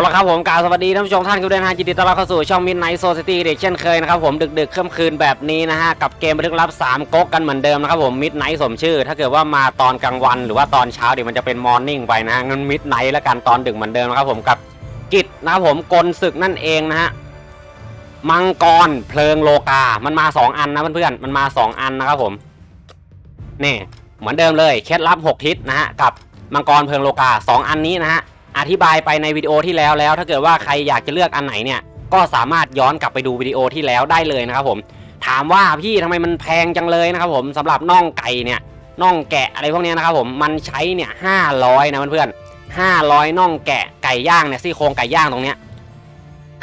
เอาละครับผมกล่าวสวัสดีท่านผู้ชมท่านทุกท่านนะฮะยินดีต้อนรับเข้าสู่ช่อง Midnight Society เด็กเช่นเคยนะครับผมดึกๆค่ำคืนแบบนี้นะฮะ กับเกมบันทึกลับ 3ก๊กกันเหมือนเดิมนะครับผม Midnight สมชื่อ ถ้าเกิดว่ามาตอนกลางวันหรือว่าตอนเช้าเดี๋ยวมันจะเป็น Morning ไปนะฮะงั้น Midnight แล้วกันตอนดึกเหมือนเดิมนะครับผมกับกิจนะครับผมกลศึกนั่นเองนะฮะมังกรเพลิงโลกา มันมา 2 อันนะเพื่อนๆมันมา 2 อันนะครับผมนี่เหมือนเดิมเลยเคล็ดลับ 6 ทิศนะฮะกับมังกรเพลิงโลกา 2 อันนี้นะฮะ อธิบายไปในวิดีโอที่แล้วแล้ว ถ้าเกิดว่าใครอยากจะเลือกอันไหนเนี่ย ก็สามารถย้อนกลับไปดูวิดีโอที่แล้วได้เลยนะครับผม ถามว่าพี่ทำไมมันแพงจังเลยนะครับผมสำหรับน่องไก่เนี่ยน่องแกะอะไรพวกนี้นะครับผมมันใช้เนี่ยห้าร้อยนะเพื่อนๆห้าร้อยน่องแกะไก่ย่างเนี่ยซี่โครงไก่ย่างตรงเนี้ย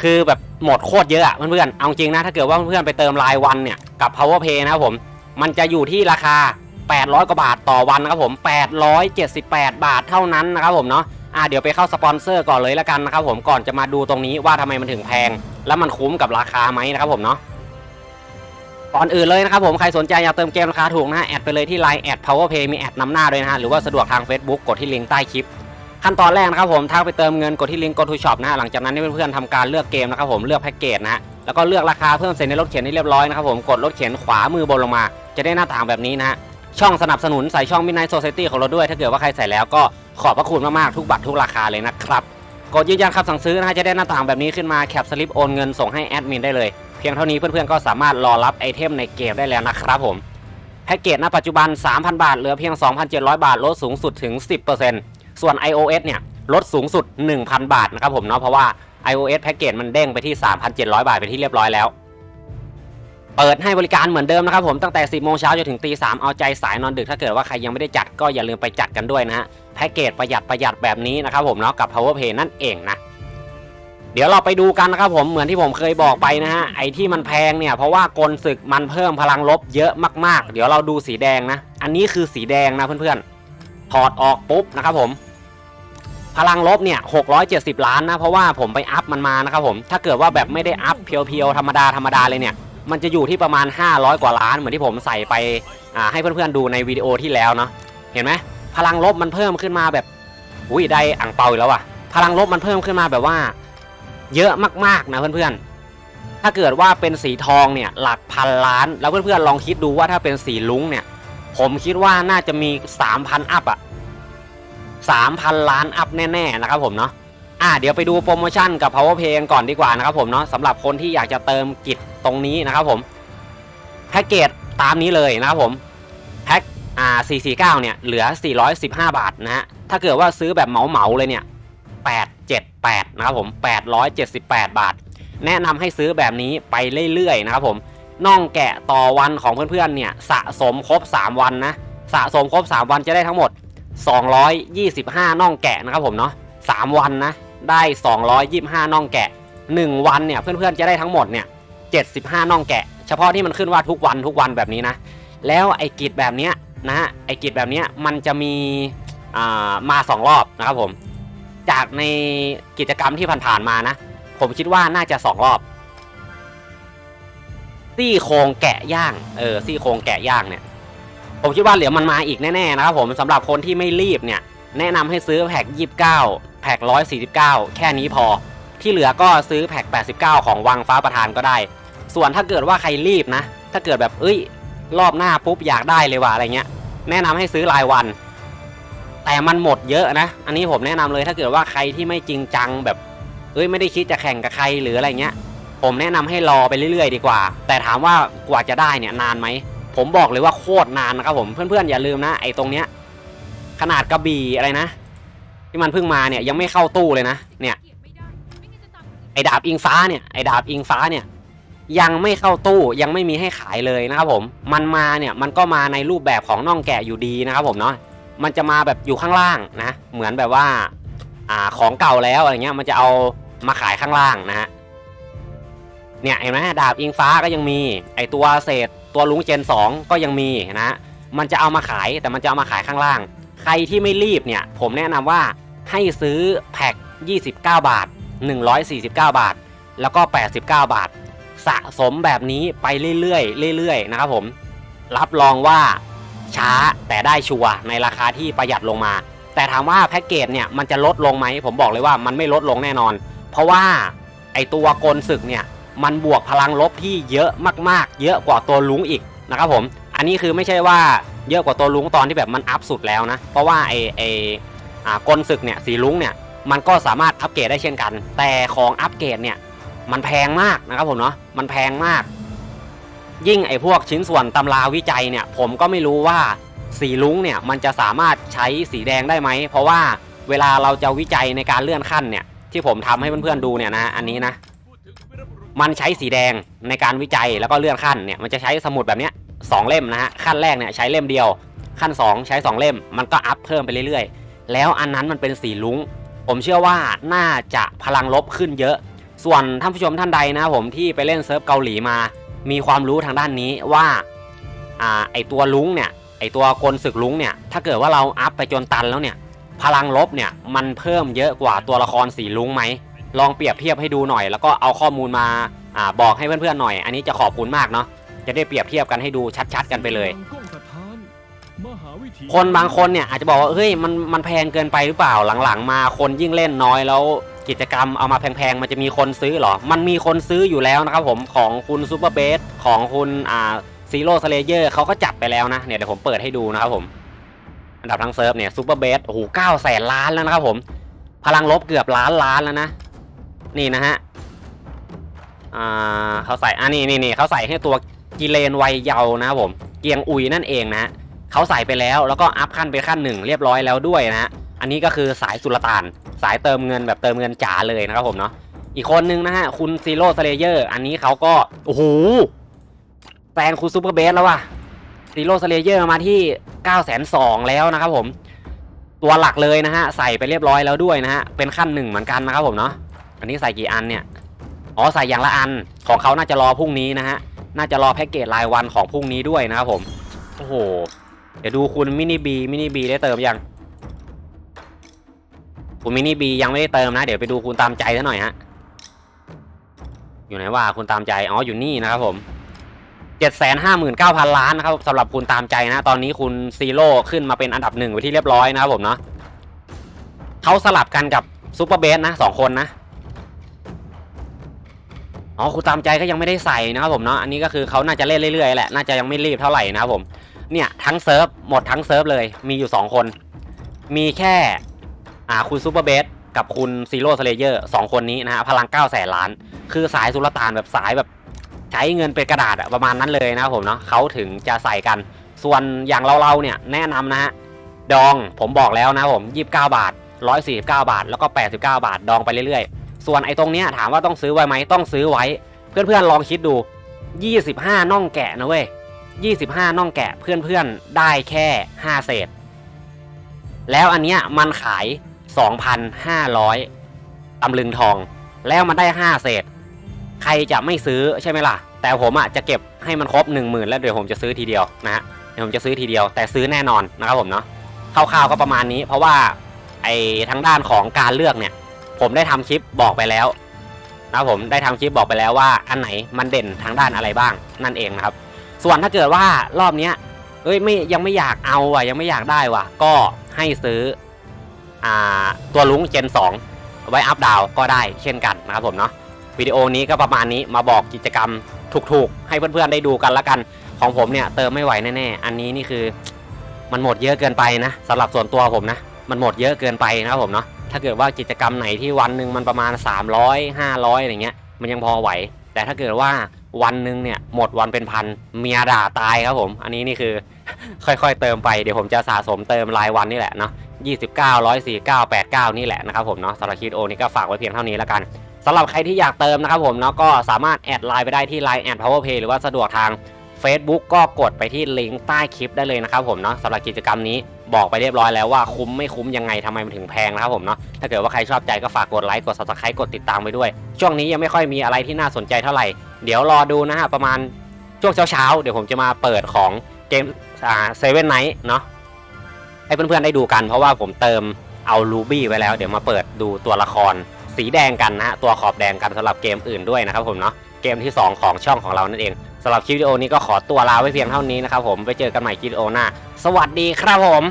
คือแบบหมดโคตรเยอะอะเพื่อนๆ เอาจริงนะถ้าเกิดว่าเพื่อนๆไปเติมรายวันเนี่ยกับ power pay นะครับผม มันจะอยู่ที่ราคา 800 กว่าบาทต่อวันนะครับผม 878 บาทเท่านั้นนะครับผมเนาะ อ่าเดี๋ยวไปเข้าสปอนเซอร์ก่อนเลยละกันนะครับผมก่อนจะมาดูตรงนี้ว่าทำไมมันถึงแพง แล้วมันคุ้มกับราคาไหมนะครับผมเนาะก่อนอื่นเลยนะครับผมใครสนใจอยากเติมเกมราคาถูกนะฮะแอดไปเลยที่ Line แอด powerpay มีแอดนำหน้าด้วยนะฮะหรือว่าสะดวกทาง Facebook กดที่ลิงก์ใต้คลิป ขั้นตอนแรกนะครับผมทักไปเติมเงินกดที่ลิงก์ go to shop นะฮะหลังจากนั้นให้เพื่อนๆทำการเลือกเกมนะครับผมเลือกแพ็กเกจนะฮะแล้วก็เลือกราคาเพิ่มเสร็จในรถเข็นให้เรียบร้อยนะครับผมกดรถเข็นขวามือบนลงมา จะได้หน้าต่างแบบนี้นะฮะ ช่องสนับสนุนใส่ช่อง Midnight Society ของเราด้วย ถ้าเกิดว่าใครใส่แล้วก็ขอบพระคุณมากๆ ทุกบัตรทุกราคาเลยนะครับ กดยืนยันคำสั่งซื้อนะฮะจะได้หน้าต่างแบบนี้ขึ้นมาแคปสลิปโอนเงินส่งให้แอดมินได้เลย เพียงเท่านี้เพื่อนๆก็สามารถรอรับไอเทมในเกมได้แล้วนะครับผมแพ็กเกจณปัจจุบัน 3,000 บาท เหลือเพียง 2,700 บาท ลดสูงสุดถึง 10%ส่วน iOS เนี่ยลดสูงสุด 1,000 บาทนะครับผมเนาะเพราะว่า iOS แพ็กเกจมันเด้งไปที่ 3,700 บาทไปที่เรียบร้อยแล้ว เปิดให้บริการเหมือนเดิมนะครับผมตั้งแต่ 10 โมงเช้าจนถึงตี3เอาใจสายนอนดึกถ้าเกิดว่าใครยังไม่ได้จัดก็อย่าลืมไปจัดกันด้วยนะฮะแพ็กเกจประหยัดประหยัดแบบนี้นะครับผมเนาะกับ Power play นั่นเองนะเดี๋ยวเราไปดูกันนะครับผมเหมือนที่ผมเคยบอกไปนะฮะไอ้ที่มันแพงเนี่ยเพราะว่ากลศึกมันเพิ่มพลังลบเยอะมากๆ เดี๋ยวเราดูสีแดงนะ อันนี้คือสีแดงนะเพื่อนๆถอดออกปุ๊บนะครับผม พลังลบเนี่ย670 ล้านนะเพราะว่าผมไปอัพมันมานะครับผมถ้าเกิดว่าแบบไม่ได้อัพเพียวๆธรรมดาธรรมดาเลยเนี่ย มันจะอยู่ที่ประมาณ 500 กว่าล้านเหมือนที่ผมใส่ไปให้เพื่อนๆดูในวิดีโอที่แล้วเนาะเห็นไหมพลังลบมันเพิ่มขึ้นมาแบบอุ้ยได้อ่างเปาอีกแล้วอะพลังลบมันเพิ่มขึ้นมาแบบว่า เยอะมากๆนะเพื่อนๆ ถ้าเกิดว่าเป็นสีทองเนี่ยหลักพันล้าน แล้วเพื่อนๆลองคิดดูว่าถ้าเป็นสีลุ้งเนี่ย ผมคิดว่าน่าจะมี 3,000 อัพอะ3,000 ล้านอัพแน่ๆนะครับผมเนาะ อ่าเดี๋ยวไปดูโปรโมชั่นกับ power pay กันก่อนดีกว่านะครับผมเนาะสำหรับคนที่อยากจะเติมกิจตรงนี้นะครับผมแพ็กเกจตามนี้เลยนะครับผมแพ็กอ่า449เนี่ยเหลือ 415 บาทนะฮะถ้าเกิดว่าซื้อแบบเหมาๆเลยเนี่ย878นะครับผม878 บาท แนะนำให้ซื้อแบบนี้ไปเรื่อยๆนะครับผมน่องแกะต่อวันของเพื่อนๆเนี่ยสะสมครบ 3 วันนะสะสมครบ 3 วันจะได้ทั้งหมด 225 น่องแกะนะครับผมเนาะ3วันนะ ได้ 225 น่องแกะ 1 วันเนี่ยเพื่อนๆจะได้ทั้งหมดเนี่ย75 น่องแกะ เฉพาะที่มันขึ้นว่าทุกวันทุกวันแบบนี้นะ แล้วไอ้กิจแบบเนี้ยนะฮะไอ้กิจแบบเนี้ยมันจะมีอ่ามา 2 รอบนะครับผม จากในกิจกรรมที่ผ่านๆมานะ ผมคิดว่าน่าจะ 2 รอบซี่โครงแกะย่างเออซี่โครงแกะย่างเนี่ยผมคิดว่าเดี๋ยวมันมาอีกแน่ๆนะครับผมสำหรับคนที่ไม่รีบเนี่ยแนะนำให้ซื้อแพ็ก29 พ็ก149 แค่นี้พอ ที่เหลือก็ซื้อแพ็ก89 ของวังฟ้าประธานก็ได้ ส่วนถ้าเกิดว่าใครรีบนะ ถ้าเกิดแบบเอ้ย รอบหน้าปุ๊บอยากได้เลยว่ะอะไรเงี้ย แนะนำให้ซื้อรายวัน แต่มันหมดเยอะนะ อันนี้ผมแนะนำเลยถ้าเกิดว่าใครที่ไม่จริงจังแบบ เอ้ยไม่ได้คิดจะแข่งกับใครหรืออะไรเงี้ย ผมแนะนำให้รอไปเรื่อย ๆ ดีกว่า แต่ถามว่ากว่าจะได้เนี่ยนานไหมผมบอกเลยว่าโคตรนานนะครับผมเพื่อนๆอย่าลืมนะไอ้ตรงเนี้ยขนาดกระบี่อะไรนะ ที่มันเพิ่งมาเนี่ยยังไม่เข้าตู้เลยนะเนี่ยไอดาบอิงฟ้าเนี่ยไอดาบอิงฟ้าเนี่ยยังไม่เข้าตู้ยังไม่มีให้ขายเลยนะครับผมมันมาเนี่ยมันก็มาในรูปแบบของน่องแกะอยู่ดีนะครับผมเนาะมันจะมาแบบอยู่ข้างล่างนะ เหมือนแบบว่าอ่าของเก่าแล้วอะไรเงี้ยมันจะเอามาขายข้างล่างนะฮะเนี่ยเห็นไหมดาบอิงฟ้าก็ยังมีไอตัวเศษตัวลุงเจน 2 ก็ยังมีนะมันจะเอามาขายแต่มันจะเอามาขายข้างล่าง ใครที่ไม่รีบเนี่ย ผมแนะนำว่าให้ซื้อแพ็ค29 บาท 149 บาท แล้วก็ 89 บาท สะสมแบบนี้ไปเรื่อยๆเรื่อยๆนะครับผม รับรองว่าช้าแต่ได้ชัวร์ในราคาที่ประหยัดลงมา แต่ถามว่าแพ็กเกจเนี่ยมันจะลดลงไหม ผมบอกเลยว่ามันไม่ลดลงแน่นอน เพราะว่าไอตัวกลศึกเนี่ยมันบวกพลังลบที่เยอะมากๆ เยอะกว่าตัวลุงอีกนะครับผม อันนี้คือไม่ใช่ว่า เยอะกว่าตัวลุงตอนที่แบบมันอัพสุดแล้วนะ เพราะว่าไอไออ่ากลศึกเนี่ยสีลุงเนี่ยมันก็สามารถอัปเกรดได้เช่นกัน แต่ของอัปเกรดเนี่ยมันแพงมากนะครับผมเนาะมันแพงมาก ยิ่งไอ้พวกชิ้นส่วนตำราวิจัยเนี่ยผมก็ไม่รู้ว่าสีลุงเนี่ยมันจะสามารถใช้สีแดงได้ไหม เพราะว่าเวลาเราจะวิจัยในการเลื่อนขั้นเนี่ยที่ผมทำให้เพื่อนๆดูเนี่ยนะอันนี้นะมันใช้สีแดงในการวิจัยแล้วก็เลื่อนขั้นเนี่ยมันจะใช้สมุดแบบเนี้ย สองเล่มนะฮะขั้นแรกเนี่ยใช้เล่มเดียว ขั้น 2 ใช้ 2 เล่มมันก็อัพเพิ่มไปเรื่อยๆ แล้วอันนั้นมันเป็นสีลุ้ง ผมเชื่อว่าน่าจะพลังลบขึ้นเยอะ ส่วนท่านผู้ชมท่านใดนะผมที่ไปเล่นเซิร์ฟเกาหลีมา มีความรู้ทางด้านนี้ว่าอ่าไอตัวลุงเนี่ยไอตัวกลศึกลุงเนี่ยถ้าเกิดว่าเราอัพไปจนตันแล้วเนี่ยพลังลบเนี่ยมันเพิ่มเยอะกว่าตัวละครสีลุงไหมลองเปรียบเทียบให้ดูหน่อย แล้วก็เอาข้อมูลมาอ่าบอกให้เพื่อนๆหน่อย อันนี้จะขอบคุณมากเนาะ จะได้เปรียบเทียบกันให้ดูชัดๆ กันไปเลย คนบางคนเนี่ยอาจจะบอกว่าเฮ้ยมันมันแพงเกินไปหรือเปล่าหลังๆ มาคนยิ่งเล่นน้อยแล้วกิจกรรมเอามาแพงๆ มันจะมีคนซื้อเหรอ มันมีคนซื้ออยู่แล้วนะครับผมของคุณซูเปอร์เบสของคุณอ่าซีโร่สเลเยอร์เขาก็จัดไปแล้วนะเนี่ยเดี๋ยวผมเปิดให้ดูนะครับผมอันดับทั้งเซิร์ฟเนี่ยซูเปอร์เบสโอ้โหเก้าแสนล้านแล้วนะครับผม พลังลบเกือบล้านล้านแล้วนะ นี่นะฮะอ่าเขาใส่อ่านี่นี่นี่เขาใส่ให้ตัว กิเลนวัยเยาว์นะครับผมเกียงอุยนั่นเองนะเขาใส่ไปแล้วแล้วก็อัพขั้นไปขั้นหนึ่งเรียบร้อยแล้วด้วยนะอันนี้ก็คือสายสุลต่าน สายเติมเงินแบบเติมเงินจ๋าเลยนะครับผมเนาะอีกคนนึงนะฮะคุณซีโร่สเลเยอร์อันนี้เขาก็โอ้โหแซงคุณซูเปอร์เบสแล้วว่ะซีโร่สเลเยอร์มาที่9ก้าแสนสองแล้วนะครับผม ตัวหลักเลยนะฮะใส่ไปเรียบร้อยแล้วด้วยนะฮะเป็นขั้นหนึ่งเหมือนกันนะครับผมเนาะอันนี้ใส่กี่อันเนี่ยอ๋อใส่อย่างละอันของเขาน่าจะรอพรุ่งนี้นะฮะ น่าจะรอแพ็กเกจรายวันของพรุ่งนี้ด้วยนะครับผม โอ้โห เดี๋ยวดูคุณมินิบีมินิบีได้เติมยัง คุณมินิบียังไม่ได้เติมนะ เดี๋ยวไปดูคุณตามใจซะหน่อยฮะ อยู่ไหนว่าคุณตามใจ อ๋อ อยู่นี่นะครับผมเจ็ดแสนห้าหมื่นเก้าพันล้านนะครับสำหรับคุณตามใจนะ ตอนนี้คุณซีโร่ขึ้นมาเป็นอันดับหนึ่งไปที่เรียบร้อยนะครับผมเนาะเขาสลับกันกับซูเปอร์เบสนะสองคนนะ อ๋อคุณตามใจก็ยังไม่ได้ใส่นะครับผมเนาะอันนี้ก็คือเขาน่าจะเล่นเรื่อยๆแหละน่าจะยังไม่รีบเท่าไหร่นะครับผมเนี่ยทั้งเซิร์ฟหมดทั้งเซิร์ฟเลยมีอยู่ 2 คน มีแค่อ่าคุณซูเปอร์เบสกับคุณซีโร่สเลเยอร์สองคนนี้นะฮะพลัง9ก้าแสนล้าน คือสายสุลต่านแบบสายแบบใช้เงินเป็นกระดาษอะประมาณนั้นเลยนะครับผมเนาะเขาถึงจะใส่กัน ส่วนอย่างเราๆเนี่ยแนะนำนะฮะดองผมบอกแล้วนะครับผม 29 บาท 149 บาท แล้วก็ 89 บาท ดองไปเรื่อยๆ ส่วนไอ้ตรงเนี้ยถามว่าต้องซื้อไว้ไหมต้องซื้อไว้ เพื่อนๆลองคิดดู 25 น่องแกะนะเว้ย25 น่องแกะเพื่อนๆได้แค่ 5 เศษ แล้วอันเนี้ยมันขาย 2,500ตำลึงทอง แล้วมันได้ 5 เศษ ใครจะไม่ซื้อใช่ไหมล่ะ แต่ผมอะจะเก็บให้มันครบ 10,000 แล้วเดี๋ยวผมจะซื้อทีเดียวนะฮะเดี๋ยวผมจะซื้อทีเดียวแต่ซื้อแน่นอนนะครับผมเนาะคร่าวๆก็ประมาณนี้ เพราะว่าไอ้ทางด้านของการเลือกเนี่ย ผมได้ทำคลิปบอกไปแล้วนะผมได้ทำคลิปบอกไปแล้วว่าอันไหนมันเด่นทางด้านอะไรบ้างนั่นเองนะครับ ส่วนถ้าเกิดว่ารอบเนี้ยเอ้ยไม่ยังไม่อยากเอาอะยังไม่อยากได้ว่ะ ก็ให้ซื้ออ่าตัวลุงเจน 2 ไว้อัพดาวก็ได้เช่นกันนะครับผมเนาะวิดีโอนี้ก็ประมาณนี้มาบอกกิจกรรมถูกๆ ให้เพื่อนๆได้ดูกันละกัน ของผมเนี่ยเติมไม่ไหวแน่ๆ อันนี้นี่คือมันหมดเยอะเกินไปนะสำหรับส่วนตัวผมนะ มันหมดเยอะเกินไปนะครับผมเนาะ ถ้าเกิดว่ากิจกรรมไหนที่วันหนึ่งมันประมาณ 300 500อะไรเงี้ย มันยังพอไหว แต่ถ้าเกิดว่าวันหนึ่งเนี่ยหมดวันเป็นพันเมียด่าตายครับผม อันนี้นี่คือ ค่อยๆเติมไปเดี๋ยวผมจะสะสมเติมรายวันนี่แหละเนาะ29 149 89 นี่แหละนะครับผมเนาะสำหรับคลิปโอนี่ก็ฝากไว้เพียงเท่านี้แล้วกันสำหรับใครที่อยากเติมนะครับผมเนาะก็สามารถแอดไลน์ไปได้ที่ Line แอด Powerpay หรือว่าสะดวกทาง Facebook ก็กดไปที่ลิงก์ใต้คลิปได้เลยนะครับผมเนาะสำหรับกิจกรรมนี้ บอกไปเรียบร้อยแล้วว่าคุ้มไม่คุ้มยังไงทำไมมันถึงแพงนะครับผมเนาะถ้าเกิดว่าใครชอบใจก็ฝากกดไลค์กด subscribe กดติดตามไปด้วย ช่วงนี้ยังไม่ค่อยมีอะไรที่น่าสนใจเท่าไหร่ เดี๋ยวรอดูนะฮะประมาณช่วงเช้าๆเดี๋ยวผมจะมาเปิดของเกมอ่าเซเว่นไนท์เนาะให้เพื่อนๆได้ดูกันเพราะว่าผมเติมเอาลูบี้ไว้แล้ว เดี๋ยวมาเปิดดูตัวละคร สีแดงกันนะฮะตัวขอบแดงกันสำหรับเกมอื่นด้วยนะครับผมเนาะเกมที่ 2 ของช่องของเรานั่นเอง สำหรับคลิปวิดีโอนี้ก็ขอตัวลาไว้เพียงเท่านี้นะครับผมไปเจอกันใหม่คลิปวิดีโอหน้า สวัสดีครับผม